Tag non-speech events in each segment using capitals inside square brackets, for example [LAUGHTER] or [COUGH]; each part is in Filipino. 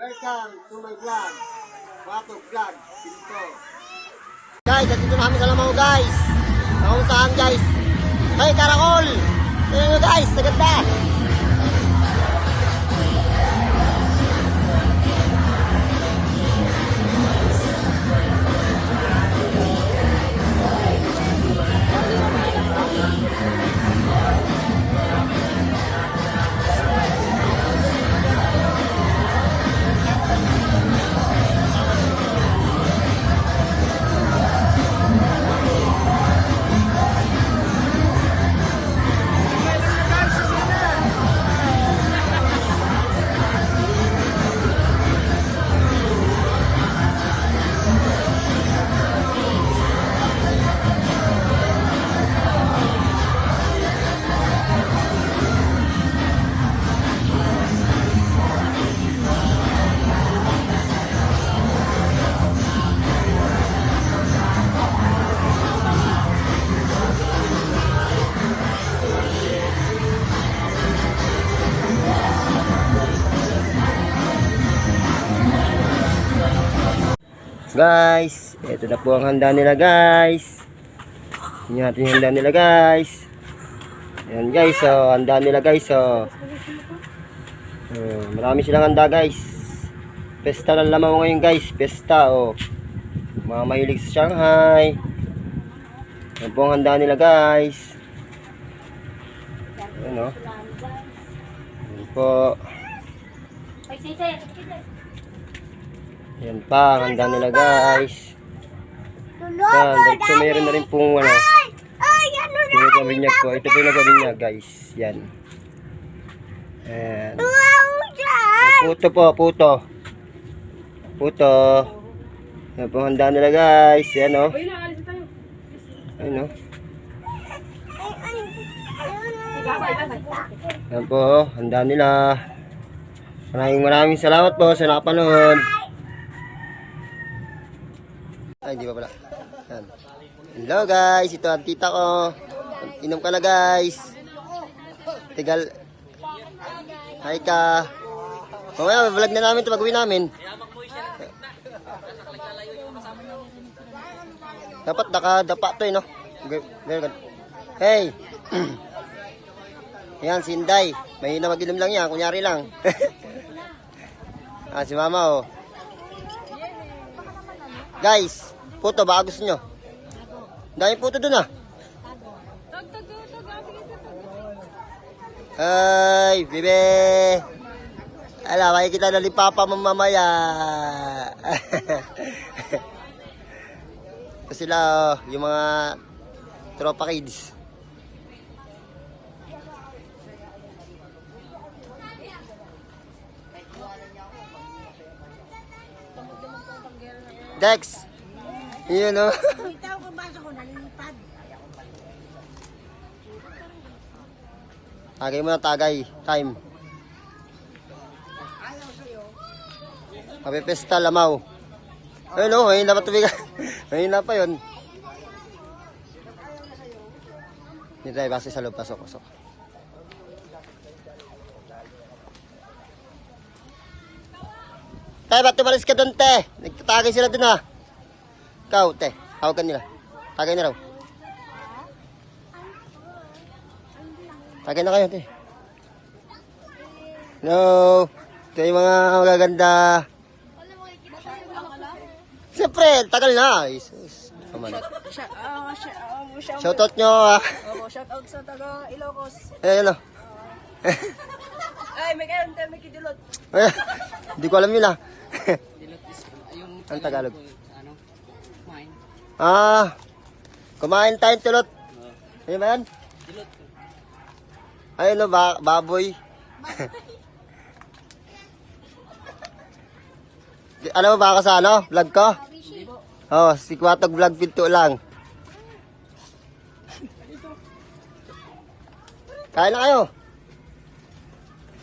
Welcome to my vlog. Wato vlog. Pinto. Guys, nandito na kami sa Lamaw guys. Saan guys. Hey, karakol! Tingnan nyo guys, naganda. Guys, ito na po ang handa nila guys. Tingnan natin handa nila guys. Ayan guys, so handa nila guys, so. Uh, marami silang handa guys. Pesta ng lamaw ngayon guys, pesta oh. Mga mahilig sa Shanghai. Ayan po ang handa nila guys. Ayan oh. Ayan po. Ayan pa, ang handa nila guys. Yan, diretso mayroon na rin pong ano. Yung nagpabinyag po. Ito po yung nagpabinyag guys. Yan. Ayan. Puto po, puto. Puto. Yan po ang handa nila guys. Yan o. Ayun o. Yan po, handa nila. Maraming maraming salamat po sa nakapanood. Ay, di ba pala? Yan. Hello guys, ito ang tita ko. Inom ka na guys. Tigal. Hi ka. Mamaya, vlog na namin ito pag-uwi namin. Dapat nakadapa to eh, no? Very good. Hey! [CLEARS THROAT] Yan, si Inday. May mag-inom lang yan, kunyari lang. [LAUGHS] ah, si Mama, oh. Guys, puto, baka gusto nyo. Dahil puto dun ah. Ay, bebe. Ala, makikita na ni Papa mo mamaya. Ito [LAUGHS] sila, oh, yung mga tropa kids. Dex. Yun oh. Ikaw kung basa ko, nalilipad. Tagay mo na tagay. Time. Kapipesta lamaw. Ayun oh, ayun na pa tubigan. [LAUGHS] ayun na pa yun. Dito tayo, base sa loob. Pasok, pasok. Tay, ba't tumalis ka doon, te? Nagtatagay sila doon, ha? Ikaw, te. Tawagan nila. Tagay na raw. Tagay na kayo, te. No. Ito yung mga magaganda. Siyempre, tagal na. Jesus. Naman. Shout, shout, shout, Shoutout nyo, ha? oh, shout out sa taga Ilocos. Ayun, ano. Ay, may kayo, may kidulot. Eh, Hindi ko alam yun, ah. Ang Tagalog. Kumain. Ah, kumain tayong tulot. Ano ba yan? Ayun, no, ba baboy. [LAUGHS] Alam mo ba ako sa ano? Vlog ko? Oh, si Kwatog Vlog Pinto lang. Kain na kayo.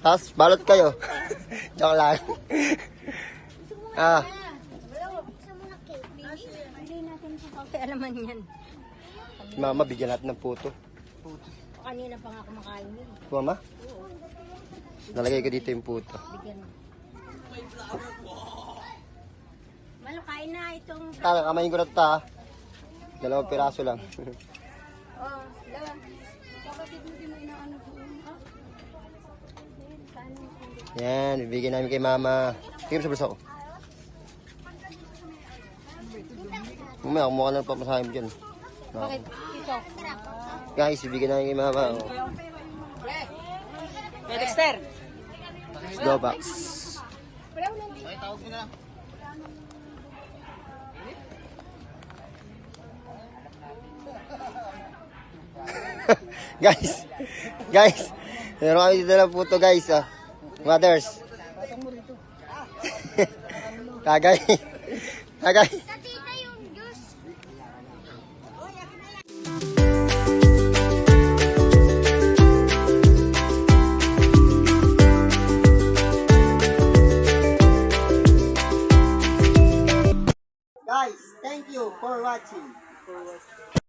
Tapos balot kayo. [LAUGHS] Joke lang. ah, Alaman yan. mama, bigyan natin ng puto. Kanina pa nga kumakain yun. Mama? Nalagay ko dito yung puto. Bigyan mo. Malo, kain na itong... Kaya kamayin ko na ito ha. Dalawang piraso lang. [LAUGHS] Oh, dalawa. Kapatid mo din mo inaano doon. Yan, bibigyan namin kay mama. Tingnan mo sa bulsa ko. Mamaya, kumuha ka na ng pamasahe mo dyan. Bakit? Ito. Guys, bibigyan namin kay mama. Oh. Hey, Dexter! Slow box. [LAUGHS] guys, guys, meron kami dito ng puto guys. Ah. Mothers. [LAUGHS] Tagay. Tagay. Thank you for watching.